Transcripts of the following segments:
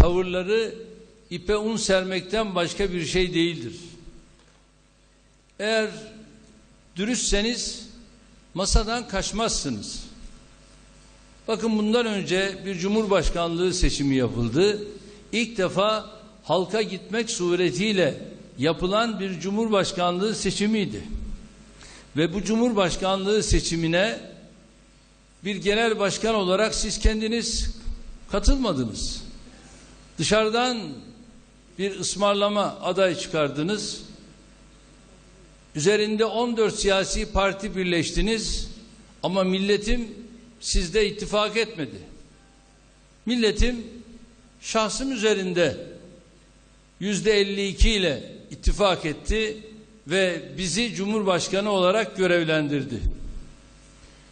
tavırları ipe un sermekten başka bir şey değildir. Eğer dürüstseniz masadan kaçmazsınız. Bakın bundan önce bir cumhurbaşkanlığı seçimi yapıldı. İlk defa halka gitmek suretiyle yapılan bir cumhurbaşkanlığı seçimiydi. Ve bu cumhurbaşkanlığı seçimine bir genel başkan olarak siz kendiniz katılmadınız. Dışarıdan bir ısmarlama aday çıkardınız. Üzerinde 14 siyasi parti birleştiniz ama milletim sizde ittifak etmedi. Milletim şahsım üzerinde yüzde 52 ile ittifak etti ve bizi Cumhurbaşkanı olarak görevlendirdi.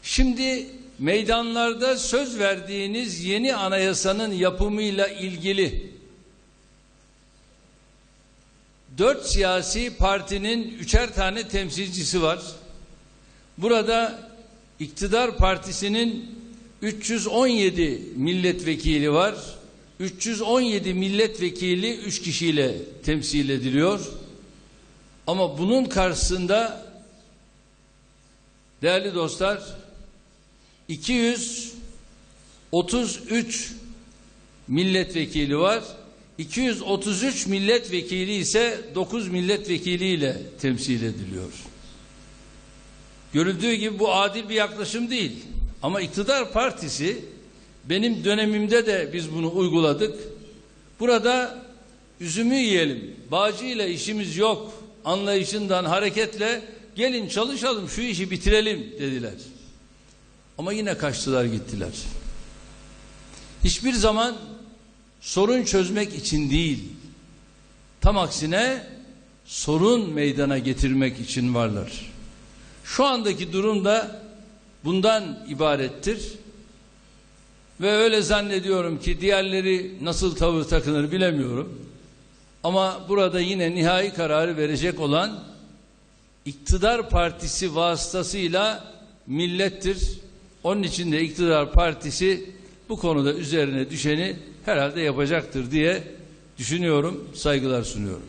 Şimdi meydanlarda söz verdiğiniz yeni anayasanın yapımıyla ilgili dört siyasi partinin üçer tane temsilcisi var. Burada iktidar partisinin 317 milletvekili var. 317 milletvekili üç kişiyle temsil ediliyor. Ama bunun karşısında değerli dostlar 233 milletvekili var. 233 milletvekili ise 9 milletvekiliyle temsil ediliyor. Görüldüğü gibi bu adil bir yaklaşım değil. Ama iktidar partisi benim dönemimde de biz bunu uyguladık. Burada üzümü yiyelim, bağcıyla işimiz yok anlayışından hareketle gelin çalışalım şu işi bitirelim dediler. Ama yine kaçtılar gittiler. Hiçbir zaman sorun çözmek için değil, tam aksine sorun meydana getirmek için varlar. Şu andaki durum da bundan ibarettir. Ve öyle zannediyorum ki diğerleri nasıl tavır takınır bilemiyorum. Ama burada yine nihai kararı verecek olan iktidar partisi vasıtasıyla millettir. Onun için de iktidar partisi bu konuda üzerine düşeni herhalde yapacaktır diye düşünüyorum, saygılar sunuyorum.